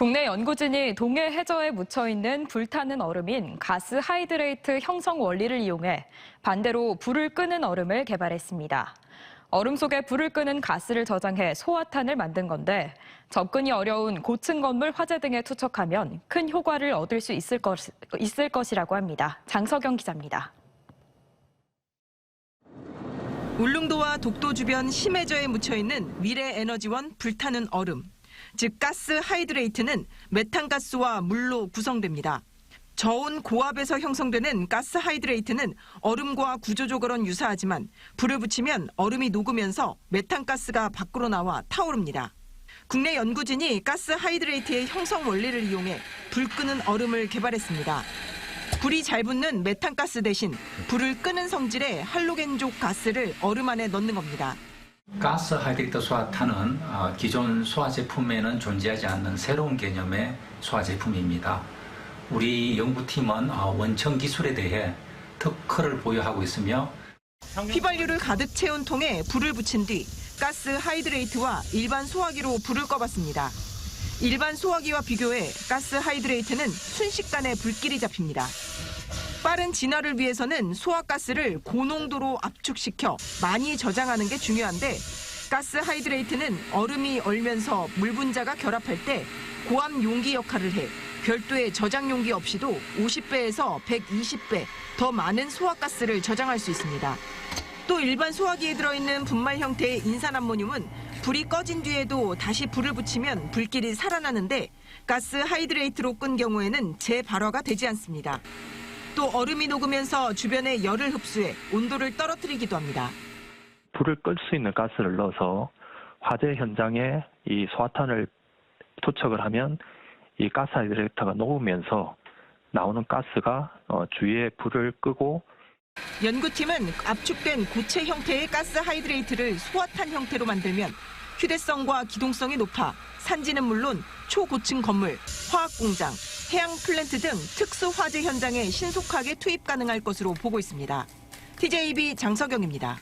국내 연구진이 동해 해저에 묻혀 있는 불타는 얼음인 가스 하이드레이트 형성 원리를 이용해 반대로 불을 끄는 얼음을 개발했습니다. 얼음 속에 불을 끄는 가스를 저장해 소화탄을 만든 건데 접근이 어려운 고층 건물 화재 등에 투척하면 큰 효과를 얻을 수 있을, 것, 있을 것이라고 합니다. 장석영 기자입니다. 울릉도와 독도 주변 심해저에 묻혀 있는 미래 에너지원 불타는 얼음. 즉 가스 하이드레이트는 메탄가스와 물로 구성됩니다. 저온 고압에서 형성되는 가스 하이드레이트는 얼음과 구조적으로는 유사하지만 불을 붙이면 얼음이 녹으면서 메탄가스가 밖으로 나와 타오릅니다. 국내 연구진이 가스 하이드레이트의 형성 원리를 이용해 불 끄는 얼음을 개발했습니다. 불이 잘 붙는 메탄가스 대신 불을 끄는 성질의 할로겐족 가스를 얼음 안에 넣는 겁니다. 가스 하이드레이트 소화탄은 어, 기존 소화 제품에는 존재하지 않는 새로운 개념의 소화 제품입니다. 우리 연구팀은 어, 원천 기술에 대해 특허를 보유하고 있으며 휘발유를 가득 채운 통에 불을 붙인 뒤 가스 하이드레이트와 일반 소화기로 불을 꺼봤습니다. 일반 소화기와 비교해 가스 하이드레이트는 순식간에 불길이 잡힙니다. 빠른 진화를 위해서는 소화가스를 고농도로 압축시켜 많이 저장하는 게 중요한데 가스 하이드레이트는 얼음이 얼면서 물 분자가 결합할 때 고압 용기 역할을 해 별도의 저장 용기 없이도 50배에서 120배 더 많은 소화가스를 저장할 수 있습니다. 또 일반 소화기에 들어있는 분말 형태의 인산암모늄은 불이 꺼진 뒤에도 다시 불을 붙이면 불길이 살아나는데 가스 하이드레이트로 끈 경우에는 재발화가 되지 않습니다. 또 얼음이 녹으면서 주변에 열을 흡수해 온도를 떨어뜨리기도 합니다. 불을 끌 수 있는 가스를 넣어서 화재 현장에 이 소화탄을 투척을 하면 이 가스 하이드레이터가 녹으면서 나오는 가스가 어, 주위에 불을 끄고 연구팀은 압축된 고체 형태의 가스 하이드레이트를 소화탄 형태로 만들면 휴대성과 기동성이 높아 산지는 물론 초고층 건물, 화학 공장, 해양 플랜트 등 특수 화재 현장에 신속하게 투입 가능할 것으로 보고 있습니다. TJB 장석영입니다.